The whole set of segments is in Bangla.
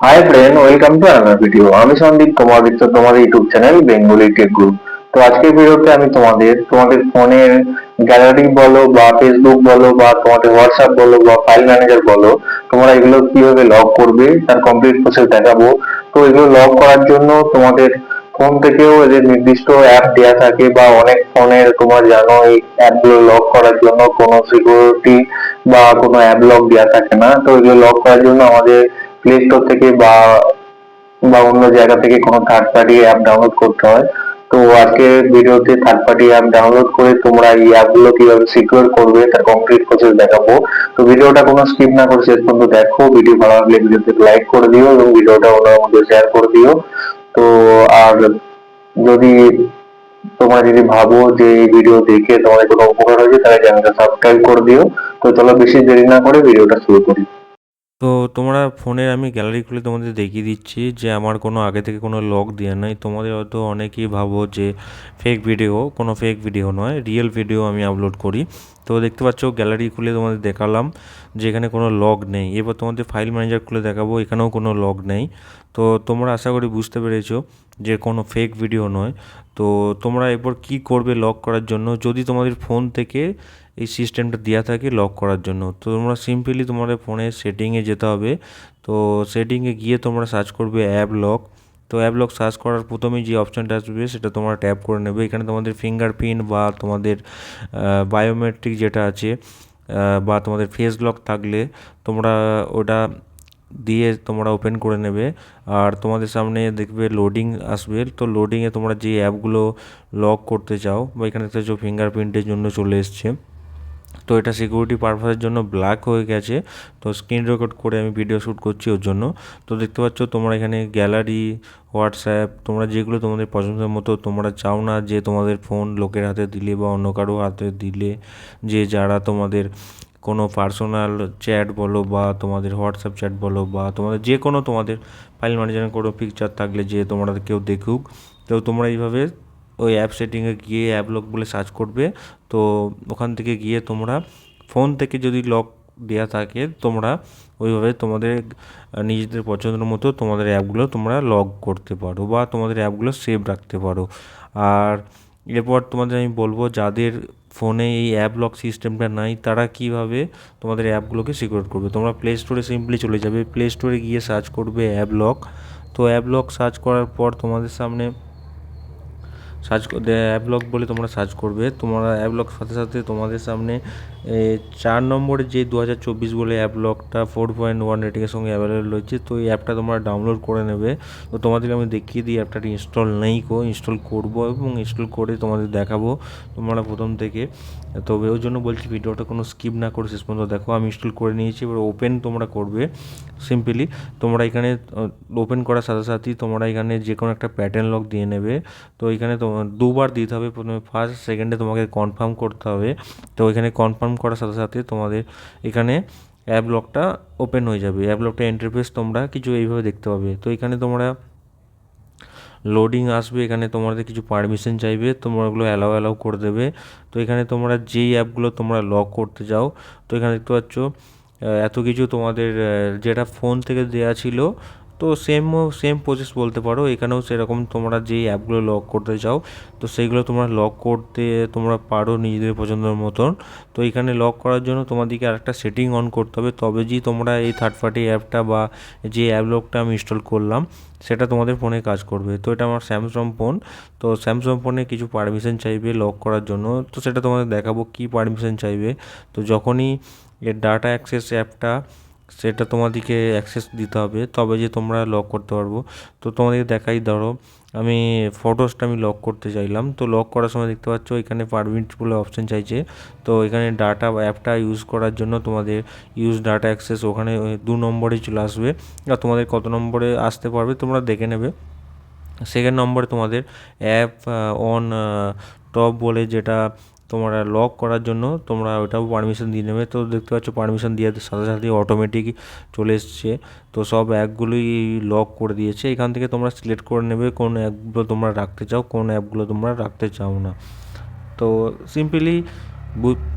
Hi friend welcome to another video আমি সন্দীপ তোমার দেখছ তোমাদের YouTube channel Bengali tech group তো আজকের ভিডিওতে আমি তোমাদের তোমাদের ফোনের গ্যালারি বলো বা ফেসবুক বলো বা তোমাদের হোয়াটসঅ্যাপ বলো বা ফাইল ম্যানেজার বলো, তোমরা এগুলো কীভাবে লক করবে তার কমপ্লিট প্রসেস দেখাবো। তো এগুলো লক করার জন্য তোমাদের ফোন থেকেও এদের নির্দিষ্ট অ্যাপ দেওয়া থাকে বা অনেক ফোনের তোমার জানো এই অ্যাপগুলো লক করার জন্য, কোনো সিকিউরিটি বা কোনো অ্যাপ লক দেওয়া থাকে না। তো এগুলো লক করার জন্য আমাদের প্লে স্টোর থেকে বা বা অন্য জায়গা থেকে কোনো থার্ড পার্টি অ্যাপ ডাউনলোড করতে হয়। তো আজকে ভিডিওতে থার্ড পার্টি অ্যাপ ডাউনলোড করে তোমরা এই অ্যাপগুলো কীভাবে সিকিউর করবে তার কমপ্লিট প্রসেস দেখাবো। তো ভিডিওটা কোনো স্কিপ না করে শেষ পর্যন্ত দেখো। ভিডিও ভালো লাগলে ভিডিওতে লাইক করে দিও এবং ভিডিওটা অন্যের মধ্যে শেয়ার করে দিও। তো আর যদি তোমরা যদি ভাবো যে এই ভিডিও দেখে তোমাদের কোনো উপকার হয়েছে, তাহলে চ্যানেলটা সাবস্ক্রাইব করে দিও। তো চলো বেশি দেরি না করে ভিডিওটা শুরু করি। তো তোমরা ফোনের আমি গ্যালারি খুলে তোমাদের দেখিয়ে দিচ্ছি যে আমার কোনো আগে থেকে কোনো লক দেওয়া নাই। তোমাদের হয়তো অনেকেই ভাবো যে ফেক ভিডিও কোনো ফেক ভিডিও নয় রিয়েল ভিডিও আমি আপলোড করি। তো দেখতে পাচ্ছ, গ্যালারি খুলে তোমাদের দেখালাম যে এখানে কোনো লগ নেই। এবার তোমাদের ফাইল ম্যানেজার খুলে দেখাবো, এখানেও কোনো লগ নেই। তো তোমরা আশা করি বুঝতে পেরেছ যে কোনো ফেক ভিডিও নয়। তো তোমরা এরপর কি করবে লক করার জন্য? যদি তোমাদের ফোন থেকে এই সিস্টেমটা দেওয়া থাকে লক করার জন্য। তো তোমরা সিম্পলি তোমাদের ফোনের সেটিংয়ে যেতে হবে। তো সেটিংয়ে গিয়ে তোমরা সার্চ করবে অ্যাপ লক তো অ্যাপ লক সার্চ করার প্রথমেই যে অপশানটা আসবে, সেটা তোমরা ট্যাপ করে নেবে। এখানে তোমাদের ফিঙ্গারপ্রিন্ট বা তোমাদের বায়োমেট্রিক যেটা আছে বা তোমাদের ফেস লক থাকলে তোমরা ওটা দিয়ে তোমরা ওপেন করে নেবে। আর তোমাদের সামনে দেখবে লোডিং আসবে। তো লোডিংয়ে তোমরা যে অ্যাপগুলো লক করতে চাও, বা এখানে দেখতে ফিঙ্গারপ্রিন্টের জন্য চলে এসছে। তো এটা সিকিউরিটি পারপাসের জন্য ব্ল্যাক হয়ে গেছে। তো স্ক্রিন রেকর্ড করে আমি ভিডিও শ্যুট করছি ওর জন্য। তো দেখতে পাচ্ছ তোমরা এখানে গ্যালারি হোয়াটসঅ্যাপ তোমরা যেগুলো তোমাদের পছন্দের মতো তোমরা চাও না যে তোমাদের ফোন লোকের হাতে দিলে বা অন্য কারও হাতে দিলে, যে যারা তোমাদের কোনো পার্সোনাল চ্যাট বলো বা তোমাদের হোয়াটসঅ্যাপ চ্যাট বলো বা তোমাদের যে কোনো তোমাদের ফাইল ম্যানেজারের কোনো পিকচার থাকলে যে তোমরা কেউ দেখুক। তো তোমরা এইভাবে ওই অ্যাপ সেটিংয়ে গিয়ে অ্যাপ লক বলে সার্চ করবে। তো ওখান থেকে গিয়ে তোমরা ফোন থেকে যদি লক দেওয়া থাকে, তোমরা ওইভাবে তোমাদের নিজেদের পছন্দের মতো তোমাদের অ্যাপগুলো তোমরা লগ করতে পারো বা তোমাদের অ্যাপগুলো সেভ রাখতে পারো। আর এরপর তোমাদের আমি বলব, যাদের ফোনে এই অ্যাপ লক সিস্টেমটা নাই, তারা কীভাবে তোমাদের অ্যাপগুলোকে সিকিউর করবে? তোমরা প্লে স্টোরে সিম্পলি চলে যাবে। প্লে স্টোরে গিয়ে সার্চ করবে অ্যাপ লক তো অ্যাপ লক সার্চ করার পর তোমাদের সামনে সার্চ অ্যাপলক বলে তোমরা সার্চ করবে। তোমরা অ্যাপলক সাথে সাথে তোমাদের সামনে চার নম্বরে যে দু হাজার চব্বিশ বলে অ্যাপলকটা ফোর পয়েন্ট ওয়ান রেটিংয়ের সঙ্গে অ্যাভেলেবল রয়েছে, তো এই অ্যাপটা তোমরা ডাউনলোড করে নেবে। তো তোমাদেরকে আমি দেখিয়ে দিই অ্যাপটা ইনস্টল নেই কো ইনস্টল করব এবং ইনস্টল করে তোমাদের দেখাবো তোমরা প্রথম থেকে। তবে ওই জন্য বলছি, ভিডিওটা কোনো স্কিপ না করে শেষ পর্যন্ত দেখো। আমি ইনস্টল করে নিয়েছি, এবার ওপেন তোমরা করবে। সিম্পলি তোমরা এখানে ওপেন করার সাথে সাথেই তোমরা এখানে যে কোনো একটা প্যাটার্ন লক দিয়ে নেবে। তো এখানে তোমার দুবার দিতে হবে প্রথমে ফার্স্ট সেকেন্ডে তোমাকে কনফার্ম করতে হবে। তো এখানে কনফার্ম করার সাথে সাথে তোমাদের এখানে অ্যাপ লকটা ওপেন হয়ে যাবে। অ্যাপ লকটা ইন্টারফেস তোমরা কিছু এইভাবে দেখতে পাবে। তো এখানে তোমরা লোডিং আসবে, এখানে তোমাদের কিছু পারমিশন চাইবে তোমরা ওগুলো অ্যালাউ অ্যালাউ করে দেবে। তো এখানে তোমরা যেই অ্যাপগুলো তোমরা লক করতে যাও তো এখানে দেখতে পাচ্ছ এত কিছু তোমাদের যেটা ফোন থেকে দেয়া ছিল তো সেম সেম প্রসেস বলতে পারো। এখানেও সেরকম তোমরা যেই অ্যাপগুলো লক করতে চাও, তো সেইগুলো তোমরা লক করতে তোমরা পারো নিজেদের পছন্দের মতন। তো এখানে লক করার জন্য তোমাদেরকে আরেকটা সেটিং অন করতে হবে। তবে যেই তোমরা এই থার্ড পার্টি অ্যাপটা বা যে অ্যাপ লকটা আমি ইনস্টল করলাম, সেটা তোমাদের ফোনে কাজ করবে। তো এটা আমার স্যামসাং ফোন তো স্যামসাং ফোনে কিছু পারমিশন চাইবে লক করার জন্য। তো সেটা তোমাদের দেখাবো কী পারমিশন চাইবে। তো যখনই এর ডাটা অ্যাক্সেস অ্যাপটা সেটা তোমাদেরকে অ্যাক্সেস দিতে হবে। তবে যে তোমরা লক করতে পারব, তো তোমাদেরকে দেখাই, ধরো, আমি ফটোসটা আমি লক করতে চাইলাম। তো লক করার সময় দেখতে পাচ্ছ, এখানে পারমিট বলে অপশান চাইছে। তো এখানে ডাটা অ্যাপটা ইউজ করার জন্য তোমাদের ইউজ ডাটা অ্যাক্সেস ওখানে দু নম্বরে চলে আসবে। আর তোমাদের কত নম্বরে আসতে পারবে, তোমরা দেখে নেবে। সেকেন্ড নম্বরে তোমাদের অ্যাপ অন টপ বলে যেটা তোমরা লক করার জন্য তোমরা ওটাও পারমিশন দিয়ে নেবে। তো দেখতে পাচ্ছ পারমিশন দিয়ে সাথে সাথে অটোমেটিক চলে এসছে। তো সব অ্যাপগুলোই লক করে দিয়েছে। এখান থেকে তোমরা সিলেক্ট করে নেবে কোন অ্যাপগুলো তোমরা রাখতে চাও, কোন অ্যাপগুলো তোমরা রাখতে চাও না। তো সিম্পলি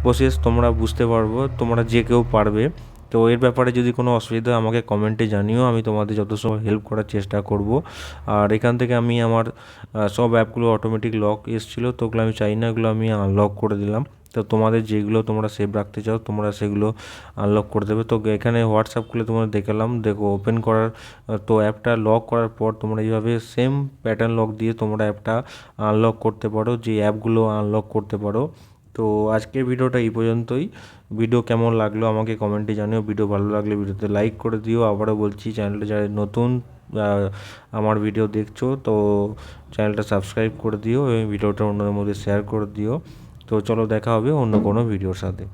প্রসেস তোমরা বুঝতে পারব, তোমরা যে কেউ পারবে। তো এর ব্যাপারে যদি কোনো অসুবিধা আমাকে কমেন্টে জানিও, আমি তোমাদের যত সময় হেল্প করার চেষ্টা করব। আর এখান থেকে আমি আমার সব অ্যাপগুলো অটোমেটিক লক এসেছিল, তো ওগুলো আমি চাই না ওগুলো আমি আনলক করে দিলাম। তো তোমাদের যেগুলো তোমরা সেভ রাখতে চাও, তোমরা সেগুলো আনলক করে দেবে। তো এখানে হোয়াটসঅ্যাপ খুলে তোমরা দেখালাম, দেখো ওপেন করার, তো অ্যাপটা লক করার পর তোমরা এইভাবে সেম প্যাটার্ন লক দিয়ে তোমরা অ্যাপটা আনলক করতে পারো, যে অ্যাপগুলো আনলক করতে পারো তো আজকের ভিডিওটা এই পর্যন্তই। ভিডিও কেমন লাগল আমাকে কমেন্টে জানিও। ভিডিও ভালো লাগলে ভিডিওতে লাইক করে দিও। আবারও বলছি চ্যানেলটা যারা নতুন আমার ভিডিও দেখছ, তো চ্যানেলটা সাবস্ক্রাইব করে দিও এবং ভিডিওটা অন্যদের মধ্যে শেয়ার করে দিও। তো চলো দেখা হবে অন্য কোনো ভিডিওর সাথে।